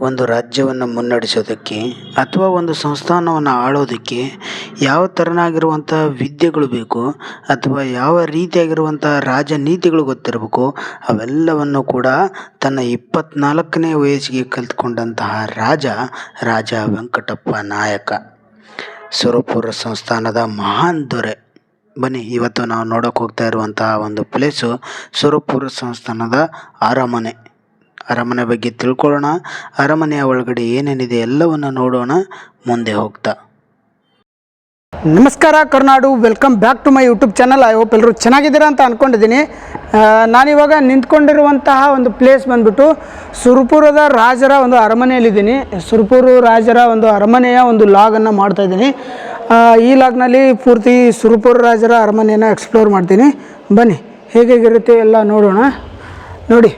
ಒಂದು ರಾಜ್ಯವನ್ನು ಮುನ್ನಡೆಸೋದಕ್ಕೆ ಅಥವಾ ಒಂದು ಸಂಸ್ಥಾನವನ್ನು ಆಳೋದಕ್ಕೆ ಯಾವ ಥರನಾಗಿರುವಂಥ ವಿದ್ಯೆಗಳು ಬೇಕು ಅಥವಾ ಯಾವ ರೀತಿಯಾಗಿರುವಂಥ ರಾಜನೀತಿಗಳು ಗೊತ್ತಿರಬೇಕು ಅವೆಲ್ಲವನ್ನು ಕೂಡ ತನ್ನ ಇಪ್ಪತ್ನಾಲ್ಕನೇ ವಯಸ್ಸಿಗೆ ಕಲ್ತ್ಕೊಂಡಂತಹ ರಾಜ ರಾಜ ವೆಂಕಟಪ್ಪ ನಾಯಕ. ಸುರಪುರ ಸಂಸ್ಥಾನದ ಮಹಾನ್ ದೊರೆ. ಬನ್ನಿ, ಇವತ್ತು ನಾವು ನೋಡೋಕೆ ಹೋಗ್ತಾ ಇರುವಂತಹ ಒಂದು ಪ್ಲೇಸು ಸುರಪುರ ಸಂಸ್ಥಾನದ ಅರಮನೆ. ಅರಮನೆ ಬಗ್ಗೆ ತಿಳ್ಕೊಳ್ಳೋಣ. ಅರಮನೆಯ ಒಳಗಡೆ ಏನೇನಿದೆ ಎಲ್ಲವನ್ನು ನೋಡೋಣ. ಮುಂದೆ ಹೋಗ್ತಾ. ನಮಸ್ಕಾರ Karnadu, welcome back to my YouTube channel. I hope ಎಲ್ಲರೂ ಚೆನ್ನಾಗಿದ್ದೀರಾ ಅಂತ ಅಂದ್ಕೊಂಡಿದ್ದೀನಿ ನಾನಿವಾಗ ನಿಂತ್ಕೊಂಡಿರುವಂತಹ ಒಂದು ಪ್ಲೇಸ್ ಬಂದ್ಬಿಟ್ಟು ಸುರಪುರದ ರಾಜರ ಒಂದು ಅರಮನೆಯಲ್ಲಿದ್ದೀನಿ. ಸುರಪುರ ರಾಜರ ಒಂದು ಅರಮನೆಯ ಒಂದು ಲಾಗನ್ನು ಮಾಡ್ತಾ ಇದ್ದೀನಿ. ಈ ಲಾಗ್ನಲ್ಲಿ ಪೂರ್ತಿ ಸುರಪುರ ರಾಜರ ಅರಮನೆಯನ್ನು ಎಕ್ಸ್ಪ್ಲೋರ್ ಮಾಡ್ತೀನಿ. ಬನ್ನಿ, ಹೇಗೆ ಹೇಗಿರುತ್ತೆ ಎಲ್ಲ ನೋಡೋಣ. ನೋಡಿ.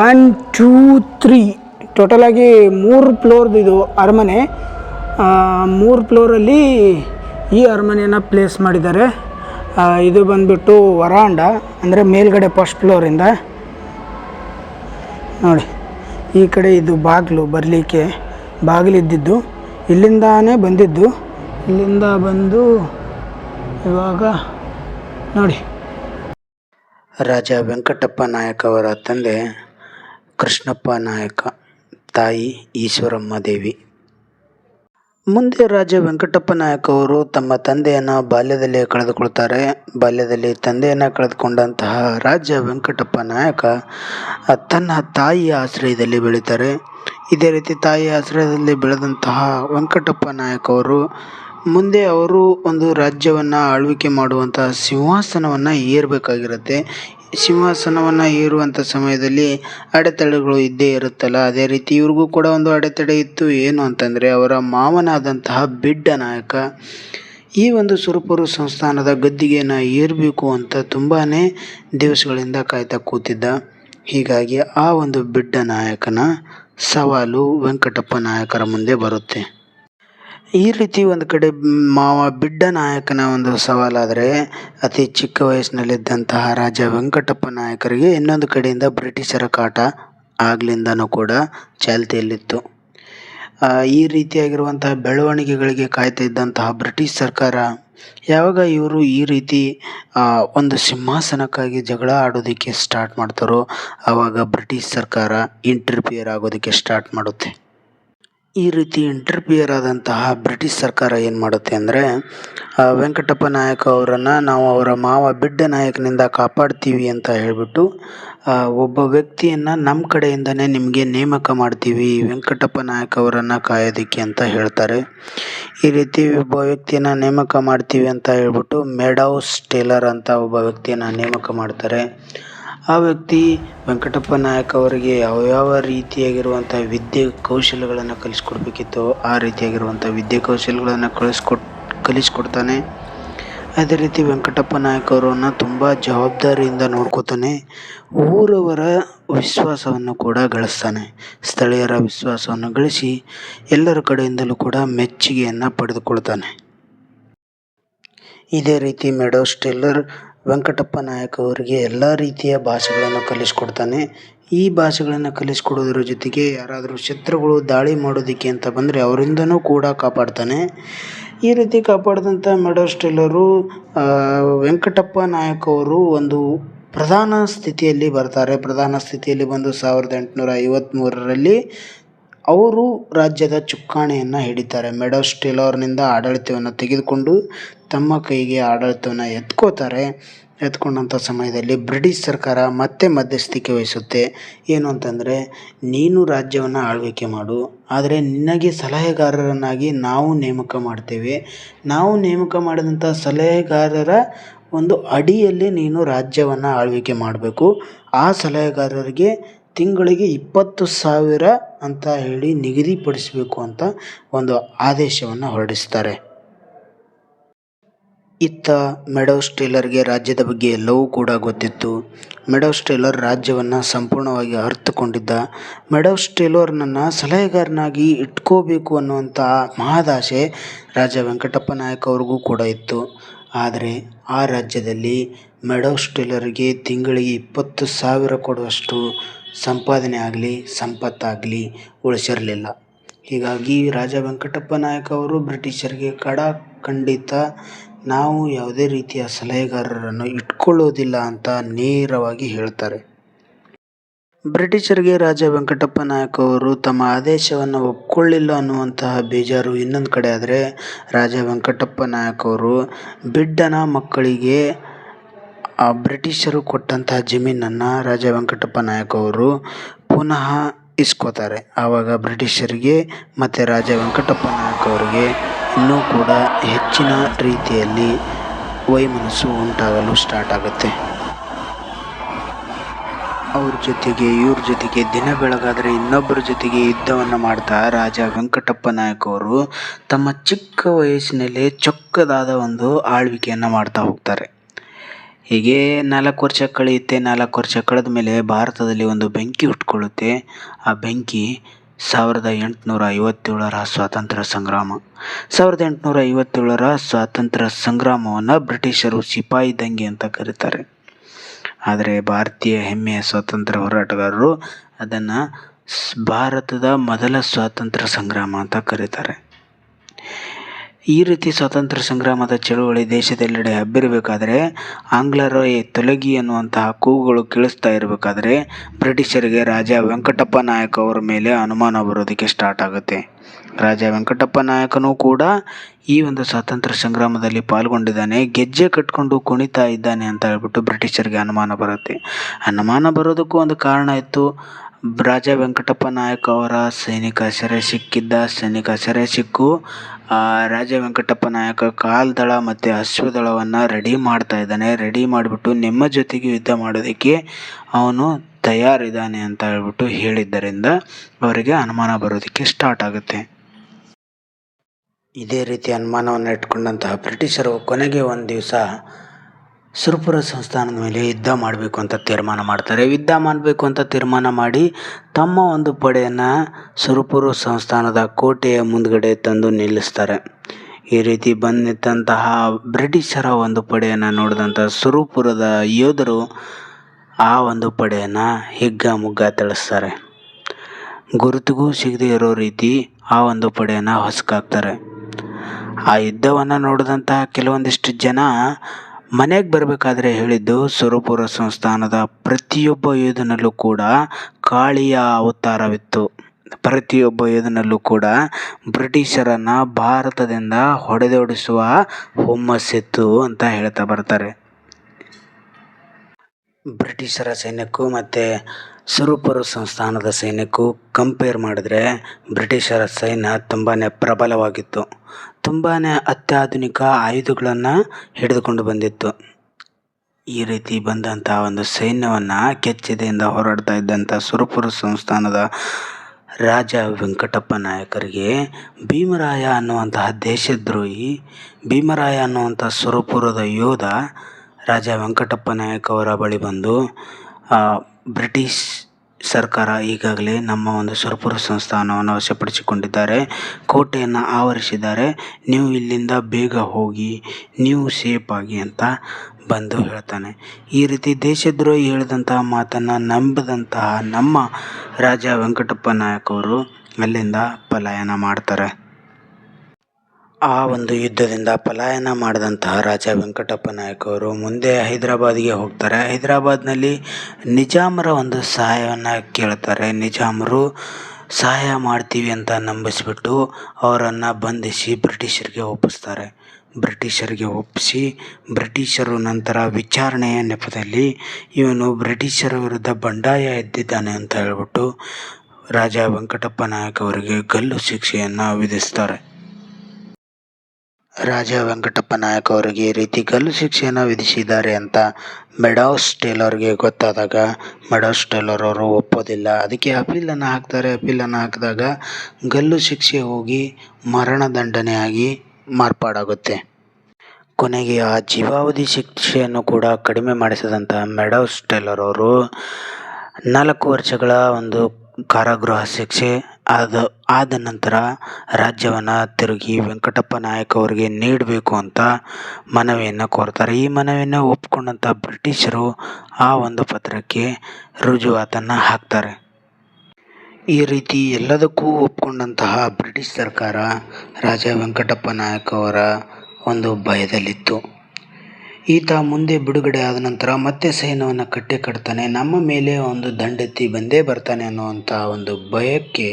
ಒನ್ ಟೂ ತ್ರೀ ಟೋಟಲಾಗಿ ಮೂರು ಫ್ಲೋರ್ದು ಇದು ಅರಮನೆ. ಮೂರು ಫ್ಲೋರಲ್ಲಿ ಈ ಅರಮನೆಯನ್ನು ಪ್ಲೇಸ್ ಮಾಡಿದ್ದಾರೆ. ಇದು ಬಂದ್ಬಿಟ್ಟು ವರಾಂಡ, ಅಂದರೆ ಮೇಲ್ಗಡೆ ಫಸ್ಟ್ ಫ್ಲೋರಿಂದ ನೋಡಿ, ಈ ಕಡೆ ಇದು ಬಾಗಿಲು ಬರಲಿಕ್ಕೆ ಬಾಗಿಲಿದ್ದಿದ್ದು ಇಲ್ಲಿಂದಾನೇ ಬಂದಿದ್ದು. ಇಲ್ಲಿಂದ ಬಂದು ಇವಾಗ, ನೋಡಿ. ರಾಜ ವೆಂಕಟಪ್ಪ ನಾಯಕ ಅವರ ತಂದೆ ಕೃಷ್ಣಪ್ಪ ನಾಯಕ, ತಾಯಿ ಈಶ್ವರಮ್ಮ ದೇವಿ. ಮುಂದೆ ರಾಜ ವೆಂಕಟಪ್ಪ ನಾಯಕ ಅವರು ತಮ್ಮ ತಂದೆಯನ್ನು ಬಾಲ್ಯದಲ್ಲಿ ಕಳೆದುಕೊಳ್ತಾರೆ. ಬಾಲ್ಯದಲ್ಲಿ ತಂದೆಯನ್ನು ಕಳೆದುಕೊಂಡಂತಹ ರಾಜ ವೆಂಕಟಪ್ಪ ನಾಯಕ, ತನ್ನ ತಾಯಿಯ ಆಶ್ರಯದಲ್ಲಿ ಬೆಳೀತಾರೆ. ಇದೇ ರೀತಿ ತಾಯಿಯ ಆಶ್ರಯದಲ್ಲಿ ಬೆಳೆದಂತಹ ವೆಂಕಟಪ್ಪ ನಾಯಕ ಅವರು, ಮುಂದೆ ಅವರು ಒಂದು ರಾಜ್ಯವನ್ನು ಆಳ್ವಿಕೆ ಮಾಡುವಂತಹ ಸಿಂಹಾಸನವನ್ನು ಏರಬೇಕಾಗಿರುತ್ತೆ. ಸಿಂಹಾಸನವನ್ನು ಏರುವಂಥ ಸಮಯದಲ್ಲಿ ಅಡೆತಡೆಗಳು ಇದ್ದೇ ಇರುತ್ತಲ್ಲ. ಅದೇ ರೀತಿ ಇವ್ರಿಗೂ ಕೂಡ ಒಂದು ಅಡೆತಡೆ ಇತ್ತು. ಏನು ಅಂತಂದರೆ ಅವರ ಮಾವನಾದಂತಹ ಬಿಡ್ಡ ನಾಯಕ ಈ ಒಂದು ಸುರಪುರು ಸಂಸ್ಥಾನದ ಗದ್ದಿಗೆಯನ್ನು ಏರಬೇಕು ಅಂತ ತುಂಬಾ ದಿವಸಗಳಿಂದ ಕಾಯ್ತಾ ಕೂತಿದ್ದ. ಹೀಗಾಗಿ ಆ ಒಂದು ಬಿಡ್ಡ ನಾಯಕನ ಸವಾಲು ವೆಂಕಟಪ್ಪ ನಾಯಕರ ಮುಂದೆ ಬರುತ್ತೆ. ಈ ರೀತಿ ಒಂದು ಕಡೆ ಮಾವ ಬಿಡ್ಡ ನಾಯಕನ ಒಂದು ಸವಾಲಾದರೆ, ಅತಿ ಚಿಕ್ಕ ವಯಸ್ಸಿನಲ್ಲಿದ್ದಂತಹ ರಾಜ ವೆಂಕಟಪ್ಪ ನಾಯಕರಿಗೆ ಇನ್ನೊಂದು ಕಡೆಯಿಂದ ಬ್ರಿಟಿಷರ ಕಾಟ ಆಗ್ಲಿಂದನೂ ಕೂಡ ಚಾಲ್ತಿಯಲ್ಲಿತ್ತು. ಈ ರೀತಿಯಾಗಿರುವಂತಹ ಬೆಳವಣಿಗೆಗಳಿಗೆ ಕಾಯ್ತಾ ಇದ್ದಂತಹ ಬ್ರಿಟಿಷ್ ಸರ್ಕಾರ, ಯಾವಾಗ ಇವರು ಈ ರೀತಿ ಒಂದು ಸಿಂಹಾಸನಕ್ಕಾಗಿ ಜಗಳ ಆಡೋದಕ್ಕೆ ಸ್ಟಾರ್ಟ್ ಮಾಡ್ತಾರೋ ಆವಾಗ ಬ್ರಿಟಿಷ್ ಸರ್ಕಾರ ಇಂಟರ್ಫಿಯರ್ ಆಗೋದಕ್ಕೆ ಸ್ಟಾರ್ಟ್ ಮಾಡುತ್ತೆ. ಈ ರೀತಿ ಇಂಟರ್ಫಿಯರ್ ಆದಂತಹ ಬ್ರಿಟಿಷ್ ಸರ್ಕಾರ ಏನು ಮಾಡುತ್ತೆ ಅಂದರೆ ವೆಂಕಟಪ್ಪ ನಾಯಕ ಅವರನ್ನು ನಾವು ಅವರ ಮಾವ ಬಿಡ್ಡ ನಾಯಕನಿಂದ ಕಾಪಾಡ್ತೀವಿ ಅಂತ ಹೇಳಿಬಿಟ್ಟು ಒಬ್ಬ ವ್ಯಕ್ತಿಯನ್ನು ನಮ್ಮ ಕಡೆಯಿಂದನೇ ನಿಮಗೆ ನೇಮಕ ಮಾಡ್ತೀವಿ, ವೆಂಕಟಪ್ಪ ನಾಯಕ ಅವರನ್ನು ಕಾಯೋದಕ್ಕೆ ಅಂತ ಹೇಳ್ತಾರೆ. ಈ ರೀತಿ ಒಬ್ಬ ವ್ಯಕ್ತಿಯನ್ನು ನೇಮಕ ಮಾಡ್ತೀವಿ ಅಂತ ಹೇಳ್ಬಿಟ್ಟು, ಮೇಡೌಸ್ ಟೇಲರ್ ಅಂತ ಒಬ್ಬ ವ್ಯಕ್ತಿಯನ್ನು ನೇಮಕ ಮಾಡ್ತಾರೆ. ಆ ವ್ಯಕ್ತಿ ವೆಂಕಟಪ್ಪ ನಾಯಕ್ ಅವರಿಗೆ ಯಾವ ರೀತಿಯಾಗಿರುವಂಥ ವಿದ್ಯೆ ಕೌಶಲ್ಯಗಳನ್ನು ಕಲಿಸ್ಕೊಡ್ಬೇಕಿತ್ತೋ ಆ ರೀತಿಯಾಗಿರುವಂಥ ವಿದ್ಯೆ ಕೌಶಲ್ಯಗಳನ್ನು ಕಳಿಸ್ಕೊಟ್, ಕಲಿಸ್ಕೊಡ್ತಾನೆ. ಅದೇ ರೀತಿ ವೆಂಕಟಪ್ಪ ನಾಯಕ್ ಅವರನ್ನು ತುಂಬ ಜವಾಬ್ದಾರಿಯಿಂದ ನೋಡ್ಕೋತಾನೆ. ಊರವರ ವಿಶ್ವಾಸವನ್ನು ಕೂಡ ಗಳಿಸ್ತಾನೆ. ಸ್ಥಳೀಯರ ವಿಶ್ವಾಸವನ್ನು ಗಳಿಸಿ ಎಲ್ಲರ ಕಡೆಯಿಂದಲೂ ಕೂಡ ಮೆಚ್ಚುಗೆಯನ್ನು ಪಡೆದುಕೊಳ್ತಾನೆ. ಇದೇ ರೀತಿ ಮೆಡೋಸ್ಟೆಲ್ಲರ್ ವೆಂಕಟಪ್ಪ ನಾಯಕ್ ಅವರಿಗೆ ಎಲ್ಲ ರೀತಿಯ ಭಾಷೆಗಳನ್ನು ಕಲಿಸ್ಕೊಡ್ತಾನೆ. ಈ ಭಾಷೆಗಳನ್ನು ಕಲಿಸ್ಕೊಡೋದ್ರ ಜೊತೆಗೆ ಯಾರಾದರೂ ಶತ್ರುಗಳು ದಾಳಿ ಮಾಡೋದಕ್ಕೆ ಅಂತ ಬಂದರೆ ಅವರಿಂದನೂ ಕೂಡ ಕಾಪಾಡ್ತಾನೆ. ಈ ರೀತಿ ಕಾಪಾಡಿದಂಥ ಮೆಡೋಸ್ ಸ್ಟೆಲ್ಲರು ವೆಂಕಟಪ್ಪ ನಾಯಕ್ ಅವರು ಒಂದು ಪ್ರಧಾನ ಸ್ಥಿತಿಯಲ್ಲಿ ಬರ್ತಾರೆ. ಪ್ರಧಾನ ಸ್ಥಿತಿಯಲ್ಲಿ ಬಂದು ಸಾವಿರದ ಎಂಟುನೂರ ಐವತ್ತ್ಮೂರರಲ್ಲಿ ಅವರು ರಾಜ್ಯದ ಚುಕ್ಕಾಣಿಯನ್ನು ಹಿಡಿತಾರೆ. ಮೆಡೋಸ್ ಟೇಲರ್ನಿಂದ ಆಡಳಿತವನ್ನು ತೆಗೆದುಕೊಂಡು ತಮ್ಮ ಕೈಗೆ ಆಡಳಿತವನ್ನು ಎತ್ಕೋತಾರೆ. ಎತ್ಕೊಂಡಂಥ ಸಮಯದಲ್ಲಿ ಬ್ರಿಟಿಷ್ ಸರ್ಕಾರ ಮತ್ತೆ ಮಧ್ಯಸ್ಥಿಕೆ ವಹಿಸುತ್ತೆ. ಏನು ಅಂತಂದರೆ, ನೀನು ರಾಜ್ಯವನ್ನು ಆಳ್ವಿಕೆ ಮಾಡು. ಆದರೆ ನಿನಗೆ ಸಲಹೆಗಾರರನ್ನಾಗಿ ನಾವು ನೇಮಕ ಮಾಡ್ತೇವೆ. ನಾವು ನೇಮಕ ಮಾಡಿದಂಥ ಸಲಹೆಗಾರರ ಒಂದು ಅಡಿಯಲ್ಲಿ ನೀನು ರಾಜ್ಯವನ್ನು ಆಳ್ವಿಕೆ ಮಾಡಬೇಕು. ಆ ಸಲಹೆಗಾರರಿಗೆ ತಿಂಗಳಿಗೆ ಇಪ್ಪತ್ತು ಸಾವಿರ ಅಂತ ಹೇಳಿ ನಿಗದಿಪಡಿಸಬೇಕು ಅಂತ ಒಂದು ಆದೇಶವನ್ನು ಹೊರಡಿಸ್ತಾರೆ. ಇತ್ತ ಮೆಡೋಸ್ ಟೇಲರ್ಗೆ ರಾಜ್ಯದ ಬಗ್ಗೆ ಎಲ್ಲವೂ ಕೂಡ ಗೊತ್ತಿತ್ತು. ಮೆಡೋಸ್ ಟೇಲರ್ ರಾಜ್ಯವನ್ನು ಸಂಪೂರ್ಣವಾಗಿ ಅರ್ಥಕೊಂಡಿದ್ದ ಮೆಡೋಸ್ ಟೇಲರ್ನನ್ನು ಸಲಹೆಗಾರನಾಗಿ ಇಟ್ಕೋಬೇಕು ಅನ್ನುವಂಥ ಮಹಾದಾಶೆ ರಾಜ ವೆಂಕಟಪ್ಪ ನಾಯಕ್ ಅವ್ರಿಗೂ ಕೂಡ ಇತ್ತು. ಆದರೆ ಆ ರಾಜ್ಯದಲ್ಲಿ ಮೆಡೋಸ್ ಟೇಲರ್ಗೆ ತಿಂಗಳಿಗೆ ಇಪ್ಪತ್ತು ಸಾವಿರ ಕೊಡುವಷ್ಟು ಸಂಪಾದನೆ ಆಗಲಿ, ಸಂಪತ್ತಾಗಲಿ ಉಳಿಸಿರಲಿಲ್ಲ. ಹೀಗಾಗಿ ರಾಜ ವೆಂಕಟಪ್ಪ ನಾಯಕ ಅವರು ಬ್ರಿಟಿಷರಿಗೆ ಖಡಾಖಂಡಿತ ನಾವು ಯಾವುದೇ ರೀತಿಯ ಸಲಹೆಗಾರರನ್ನು ಇಟ್ಕೊಳ್ಳೋದಿಲ್ಲ ಅಂತ ನೇರವಾಗಿ ಹೇಳ್ತಾರೆ. ಬ್ರಿಟಿಷರಿಗೆ ರಾಜ ವೆಂಕಟಪ್ಪ ನಾಯಕ ಅವರು ತಮ್ಮ ಆದೇಶವನ್ನು ಒಪ್ಕೊಳ್ಳಿಲ್ಲ ಅನ್ನುವಂತಹ ಬೇಜಾರು ಇನ್ನೊಂದು ಕಡೆ ಆದರೆ ರಾಜ ವೆಂಕಟಪ್ಪ ನಾಯಕ ಅವರು ಬಿಡ್ಡನ ಮಕ್ಕಳಿಗೆ ಬ್ರಿಟಿಷರು ಕೊಟ್ಟಂತಹ ಜಮೀನನ್ನು ರಾಜ ವೆಂಕಟಪ್ಪ ನಾಯಕ ಅವರು ಪುನಃ ಇಸ್ಕೋತಾರೆ. ಆವಾಗ ಬ್ರಿಟಿಷರಿಗೆ ಮತ್ತು ರಾಜ ವೆಂಕಟಪ್ಪ ನಾಯಕ ಅವರಿಗೆ ಇನ್ನೂ ಕೂಡ ಹೆಚ್ಚಿನ ರೀತಿಯಲ್ಲಿ ವೈಮನಸ್ಸು ಉಂಟಾಗಲು ಸ್ಟಾರ್ಟ್ ಆಗುತ್ತೆ. ಅವ್ರ ಜೊತೆಗೆ, ಇವ್ರ ಜೊತೆಗೆ ದಿನ ಬೆಳಗಾದರೆ ಇನ್ನೊಬ್ಬರ ಜೊತೆಗೆ ಯುದ್ಧವನ್ನು ಮಾಡ್ತಾ ರಾಜ ವೆಂಕಟಪ್ಪ ನಾಯಕ ಅವರು ತಮ್ಮ ಚಿಕ್ಕ ವಯಸ್ಸಿನಲ್ಲೇ ಚೊಕ್ಕದಾದ ಒಂದು ಆಳ್ವಿಕೆಯನ್ನು ಮಾಡ್ತಾ ಹೋಗ್ತಾರೆ. ಹೀಗೆ ನಾಲ್ಕು ವರ್ಷ ಕಳೆಯುತ್ತೆ, ನಾಲ್ಕು ವರ್ಷ ಕಳೆದ ಮೇಲೆ ಭಾರತದಲ್ಲಿ ಒಂದು ಬೆಂಕಿ ಹುಟ್ಟಿಕೊಳ್ಳುತ್ತೆ ಆ ಬೆಂಕಿ ಸಾವಿರದ ಎಂಟುನೂರ ಐವತ್ತೇಳರ ಸ್ವಾತಂತ್ರ್ಯ ಸಂಗ್ರಾಮ. ಸಾವಿರದ ಎಂಟುನೂರ ಐವತ್ತೇಳರ ಸ್ವಾತಂತ್ರ್ಯ ಸಂಗ್ರಾಮವನ್ನು ಬ್ರಿಟಿಷರು ಸಿಪಾಯಿ ದಂಗೆ ಅಂತ ಕರೀತಾರೆ. ಆದರೆ ಭಾರತೀಯ ಹೆಮ್ಮೆಯ ಸ್ವಾತಂತ್ರ್ಯ ಹೋರಾಟಗಾರರು ಅದನ್ನು ಭಾರತದ ಮೊದಲ ಸ್ವಾತಂತ್ರ್ಯ ಸಂಗ್ರಾಮ ಅಂತ ಕರೀತಾರೆ. ಈ ರೀತಿ ಸ್ವಾತಂತ್ರ್ಯ ಸಂಗ್ರಾಮದ ಚಳುವಳಿ ದೇಶದೆಲ್ಲೆಡೆ ಹಬ್ಬಿರಬೇಕಾದರೆ ಆಂಗ್ಲರ ಈ ತೊಲಗಿ ಎನ್ನುವಂತಹ ಕೂಗುಗಳು ಕೇಳಿಸ್ತಾ ಇರಬೇಕಾದ್ರೆ ಬ್ರಿಟಿಷರಿಗೆ ರಾಜ ವೆಂಕಟಪ್ಪ ನಾಯಕ ಅವರ ಮೇಲೆ ಅನುಮಾನ ಬರೋದಕ್ಕೆ ಸ್ಟಾರ್ಟ್ ಆಗುತ್ತೆ. ರಾಜ ವೆಂಕಟಪ್ಪ ನಾಯಕನೂ ಕೂಡ ಈ ಒಂದು ಸ್ವಾತಂತ್ರ್ಯ ಸಂಗ್ರಾಮದಲ್ಲಿ ಪಾಲ್ಗೊಂಡಿದ್ದಾನೆ. ಗೆಜ್ಜೆ ಕಟ್ಕೊಂಡು ಕುಣಿತಾ ಇದ್ದಾನೆ ಅಂತ ಹೇಳ್ಬಿಟ್ಟು ಬ್ರಿಟಿಷರಿಗೆ ಅನುಮಾನ ಬರುತ್ತೆ. ಅನುಮಾನ ಬರೋದಕ್ಕೂ ಒಂದು ಕಾರಣ ಇತ್ತು. ರಾಜ ವೆಂಕಟಪ್ಪ ನಾಯಕ ಅವರ ಸೈನಿಕ ಸೆರೆ ಸಿಕ್ಕಿದ್ದ ಸೈನಿಕ ಸೆರೆ ಸಿಕ್ಕು ರಾಜ ವೆಂಕಟಪ್ಪ ನಾಯಕ ಕಾಲ್ದಳ ಮತ್ತು ಅಶ್ವದಳವನ್ನು ರೆಡಿ ಮಾಡ್ತಾ ಇದ್ದಾನೆ. ರೆಡಿ ಮಾಡಿಬಿಟ್ಟು ನಿಮ್ಮ ಜೊತೆಗೆ ಯುದ್ಧ ಮಾಡೋದಕ್ಕೆ ಅವನು ತಯಾರಿದ್ದಾನೆ ಅಂತ ಹೇಳ್ಬಿಟ್ಟು ಹೇಳಿದ್ದರಿಂದ ಅವರಿಗೆ ಅನುಮಾನ ಬರೋದಕ್ಕೆ ಸ್ಟಾರ್ಟ್ ಆಗುತ್ತೆ. ಇದೇ ರೀತಿ ಅನುಮಾನವನ್ನು ಇಟ್ಕೊಂಡಂತಹ ಬ್ರಿಟಿಷರು ಕೊನೆಗೆ ಒಂದು ದಿವಸ ಸುರಪುರ ಸಂಸ್ಥಾನದ ಮೇಲೆ ಯುದ್ಧ ಮಾಡಬೇಕು ಅಂತ ತೀರ್ಮಾನ ಮಾಡ್ತಾರೆ. ಯುದ್ಧ ಮಾಡಬೇಕು ಅಂತ ತೀರ್ಮಾನ ಮಾಡಿ ತಮ್ಮ ಒಂದು ಪಡೆಯನ್ನು ಸುರಪುರ ಸಂಸ್ಥಾನದ ಕೋಟೆಯ ಮುಂದುಗಡೆ ತಂದು ನಿಲ್ಲಿಸ್ತಾರೆ. ಈ ರೀತಿ ಬಂದು ನಿಂತಹ ಬ್ರಿಟಿಷರ ಒಂದು ಪಡೆಯನ್ನು ನೋಡಿದಂಥ ಸುರಪುರದ ಯೋಧರು ಆ ಒಂದು ಪಡೆಯನ್ನು ಹಿಗ್ಗ ಮುಗ್ಗ ತಿಳಿಸ್ತಾರೆ ಗುರುತಿಗೂ ಸಿಗದೇ ಇರೋ ರೀತಿ ಆ ಒಂದು ಪಡೆಯನ್ನು ಹೊಸಕಾಕ್ತಾರೆ. ಆ ಯುದ್ಧವನ್ನು ನೋಡಿದಂತಹ ಕೆಲವೊಂದಿಷ್ಟು ಜನ ಮನೆಗೆ ಬರಬೇಕಾದ್ರೆ ಹೇಳಿದ್ದು ಸುರಪುರ ಸಂಸ್ಥಾನದ ಪ್ರತಿಯೊಬ್ಬ ಯೋಧನಲ್ಲೂ ಕೂಡ ಕಾಳಿಯ ಅವತಾರವಿತ್ತು. ಪ್ರತಿಯೊಬ್ಬ ಯೋಧನಲ್ಲೂ ಕೂಡ ಬ್ರಿಟಿಷರನ್ನು ಭಾರತದಿಂದ ಹೊಡೆದೋಡಿಸುವ ಹುಮ್ಮಸ್ಸಿತ್ತು ಅಂತ ಹೇಳ್ತಾ ಬರ್ತಾರೆ. ಬ್ರಿಟಿಷರ ಸೈನ್ಯಕ್ಕೂ ಮತ್ತು ಸುರಪುರ ಸಂಸ್ಥಾನದ ಸೈನ್ಯಕ್ಕೂ ಕಂಪೇರ್ ಮಾಡಿದ್ರೆ ಬ್ರಿಟಿಷರ ಸೈನ್ಯ ತುಂಬಾ ಪ್ರಬಲವಾಗಿತ್ತು. ತುಂಬಾ ಅತ್ಯಾಧುನಿಕ ಆಯುಧಗಳನ್ನು ಹಿಡಿದುಕೊಂಡು ಬಂದಿತ್ತು. ಈ ರೀತಿ ಬಂದಂಥ ಒಂದು ಸೈನ್ಯವನ್ನು ಕೆಚ್ಚೆದೆಯಿಂದ ಹೋರಾಡ್ತಾ ಇದ್ದಂಥ ಸುರಪುರ ಸಂಸ್ಥಾನದ ರಾಜ ವೆಂಕಟಪ್ಪ ನಾಯಕರಿಗೆ ಭೀಮರಾಯ ಅನ್ನುವಂತಹ ದೇಶದ್ರೋಹಿ, ಭೀಮರಾಯ ಅನ್ನುವಂಥ ಸುರಪುರದ ಯೋಧ ರಾಜ ವೆಂಕಟಪ್ಪ ನಾಯಕ್ ಅವರ ಬಳಿ ಬಂದು ಬ್ರಿಟಿಷ್ ಸರ್ಕಾರ ಈಗಾಗಲೇ ನಮ್ಮ ಒಂದು ಸುರಪುರ ಸಂಸ್ಥಾನವನ್ನು ವಶಪಡಿಸಿಕೊಂಡಿದ್ದಾರೆ. ಕೋಟೆಯನ್ನು ಆವರಿಸಿದ್ದಾರೆ. ನೀವು ಇಲ್ಲಿಂದ ಬೇಗ ಹೋಗಿ, ನೀವು ಸೇಫ್ ಆಗಿ ಅಂತ ಬಂದು ಹೇಳ್ತಾನೆ. ಈ ರೀತಿ ದೇಶದ್ರೋಹಿ ಹೇಳಿದಂತಹ ಮಾತನ್ನು ನಂಬಿದಂತಹ ನಮ್ಮ ರಾಜ ವೆಂಕಟಪ್ಪ ನಾಯಕ ಅವರು ಅಲ್ಲಿಂದ ಪಲಾಯನ ಮಾಡ್ತಾರೆ. ಆ ಒಂದು ಯುದ್ಧದಿಂದ ಪಲಾಯನ ಮಾಡಿದಂತಹ ರಾಜ ವೆಂಕಟಪ್ಪ ನಾಯಕ ಅವರು ಮುಂದೆ ಹೈದರಾಬಾದಿಗೆ ಹೋಗ್ತಾರೆ. ಹೈದರಾಬಾದ್ನಲ್ಲಿ ನಿಜಾಮರ ಒಂದು ಸಹಾಯವನ್ನು ಕೇಳ್ತಾರೆ. ನಿಜಾಮರು ಸಹಾಯ ಮಾಡ್ತೀವಿ ಅಂತ ನಂಬಿಸ್ಬಿಟ್ಟು ಅವರನ್ನು ಬಂಧಿಸಿ ಬ್ರಿಟಿಷರಿಗೆ ಒಪ್ಪಿಸ್ತಾರೆ. ಬ್ರಿಟಿಷರಿಗೆ ಒಪ್ಪಿಸಿ ಬ್ರಿಟಿಷರು ನಂತರ ವಿಚಾರಣೆಯ ನೆಪದಲ್ಲಿ ಇವನು ಬ್ರಿಟಿಷರ ವಿರುದ್ಧ ಬಂಡಾಯ ಎದ್ದಿದ್ದಾನೆ ಅಂತ ಹೇಳ್ಬಿಟ್ಟು ರಾಜ ವೆಂಕಟಪ್ಪ ನಾಯಕ ಅವರಿಗೆ ಗಲ್ಲು ಶಿಕ್ಷೆಯನ್ನು ವಿಧಿಸ್ತಾರೆ. ರಾಜ ವೆಂಕಟಪ್ಪ ನಾಯಕ ಅವರಿಗೆ ಈ ರೀತಿ ಗಲ್ಲು ಶಿಕ್ಷೆಯನ್ನು ವಿಧಿಸಿದ್ದಾರೆ ಅಂತ ಮೆಡೌಸ್ ಟೇಲರ್ಗೆ ಗೊತ್ತಾದಾಗ ಮೆಡೌಸ್ ಟೇಲರ್ ಅವರು ಒಪ್ಪೋದಿಲ್ಲ. ಅದಕ್ಕೆ ಅಪೀಲನ್ನು ಹಾಕ್ತಾರೆ. ಅಪೀಲನ್ನು ಹಾಕಿದಾಗ ಗಲ್ಲು ಶಿಕ್ಷೆ ಹೋಗಿ ಮರಣದಂಡನೆಯಾಗಿ ಮಾರ್ಪಾಡಾಗುತ್ತೆ. ಕೊನೆಗೆ ಆ ಜೀವಾವಧಿ ಶಿಕ್ಷೆಯನ್ನು ಕೂಡ ಕಡಿಮೆ ಮಾಡಿಸಿದಂಥ ಮೆಡೌಸ್ ಟೇಲರ್ ಅವರು ನಾಲ್ಕು ವರ್ಷಗಳ ಒಂದು ಕಾರಾಗೃಹ ಶಿಕ್ಷೆ ಅದು ಆದ ನಂತರ ರಾಜ್ಯವನ್ನು ತಿರುಗಿ ವೆಂಕಟಪ್ಪ ನಾಯಕ್ ಅವರಿಗೆ ನೀಡಬೇಕು ಅಂತ ಮನವಿಯನ್ನು ಕೋರ್ತಾರೆ. ಈ ಮನವಿಯನ್ನು ಒಪ್ಕೊಂಡಂಥ ಬ್ರಿಟಿಷರು ಆ ಒಂದು ಪತ್ರಕ್ಕೆ ರುಜುವಾತನ್ನು ಹಾಕ್ತಾರೆ. ಈ ರೀತಿ ಎಲ್ಲದಕ್ಕೂ ಒಪ್ಕೊಂಡಂತಹ ಬ್ರಿಟಿಷ್ ಸರ್ಕಾರ ರಾಜ ವೆಂಕಟಪ್ಪ ನಾಯಕ್ ಅವರ ಒಂದು ಭಯದಲ್ಲಿತ್ತು. ಈತ ಮುಂದೆ ಬಿಡುಗಡೆ ಆದ ನಂತರ ಮತ್ತೆ ಸೈನ್ಯವನ್ನು ಕಟ್ಟಿ ಕಟ್ತಾನೆ. ನಮ್ಮ ಮೇಲೆ ಒಂದು ದಂಡೆತ್ತಿ ಬಂದೇ ಬರ್ತಾನೆ ಅನ್ನುವಂಥ ಒಂದು ಭಯಕ್ಕೆ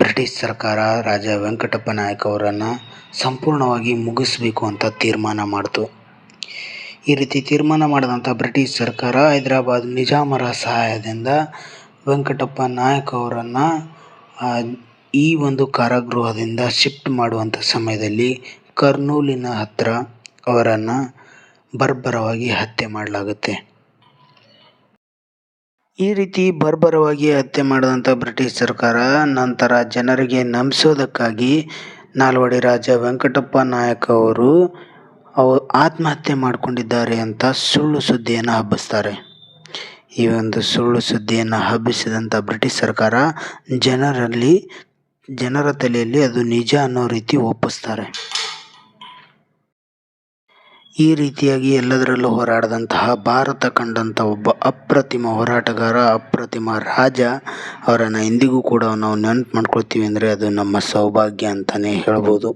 ಬ್ರಿಟಿಷ್ ಸರ್ಕಾರ, ರಾಜ ವೆಂಕಟಪ್ಪ ನಾಯಕ್ ಅವರನ್ನು ಸಂಪೂರ್ಣವಾಗಿ ಮುಗಿಸಬೇಕು ಅಂತ ತೀರ್ಮಾನ ಮಾಡಿತು. ಈ ರೀತಿ ತೀರ್ಮಾನ ಮಾಡಿದಂಥ ಬ್ರಿಟಿಷ್ ಸರ್ಕಾರ ಹೈದರಾಬಾದ್ ನಿಜಾಮರ ಸಹಾಯದಿಂದ ವೆಂಕಟಪ್ಪ ನಾಯಕ್ ಅವರನ್ನು ಈ ಒಂದು ಕಾರಾಗೃಹದಿಂದ ಶಿಫ್ಟ್ ಮಾಡುವಂಥ ಸಮಯದಲ್ಲಿ ಕರ್ನೂಲಿನ ಹತ್ತಿರ ಅವರನ್ನು ಬರ್ಬರವಾಗಿ ಹತ್ಯೆ ಮಾಡಲಾಗುತ್ತೆ. ಈ ರೀತಿ ಬರ್ಬರವಾಗಿ ಹತ್ಯೆ ಮಾಡಿದಂಥ ಬ್ರಿಟಿಷ್ ಸರ್ಕಾರ ನಂತರ ಜನರಿಗೆ ನಂಬಿಸೋದಕ್ಕಾಗಿ ನಾಲ್ವಡಿ ರಾಜ ವೆಂಕಟಪ್ಪ ನಾಯಕ್ ಅವರು ಅವ, ಆತ್ಮಹತ್ಯೆ ಮಾಡಿಕೊಂಡಿದ್ದಾರೆ ಅಂತ ಸುಳ್ಳು ಸುದ್ದಿಯನ್ನು ಹಬ್ಬಿಸ್ತಾರೆ. ಈ ಒಂದು ಸುಳ್ಳು ಸುದ್ದಿಯನ್ನು ಹಬ್ಬಿಸಿದಂಥ ಬ್ರಿಟಿಷ್ ಸರ್ಕಾರ ಜನರಲ್ಲಿ, ಜನರ ತಲೆಯಲ್ಲಿ ಅದು ನಿಜ ಅನ್ನೋ ರೀತಿ ಒಪ್ಪಿಸ್ತಾರೆ. ಈ ರೀತಿಯಾಗಿ ಎಲ್ಲದರಲ್ಲೂ ಹೋರಾಡಿದಂತಹ ಭಾರತ ಕಂಡಂಥ ಒಬ್ಬ ಅಪ್ರತಿಮ ಹೋರಾಟಗಾರ, ಅಪ್ರತಿಮ ರಾಜ ಅವರನ್ನು ಇಂದಿಗೂ ಕೂಡ ನಾವು ನೆನಪು ಮಾಡ್ಕೊಳ್ತೀವಿ ಅಂದರೆ ಅದು ನಮ್ಮ ಸೌಭಾಗ್ಯ ಅಂತಲೇ ಹೇಳ್ಬೋದು.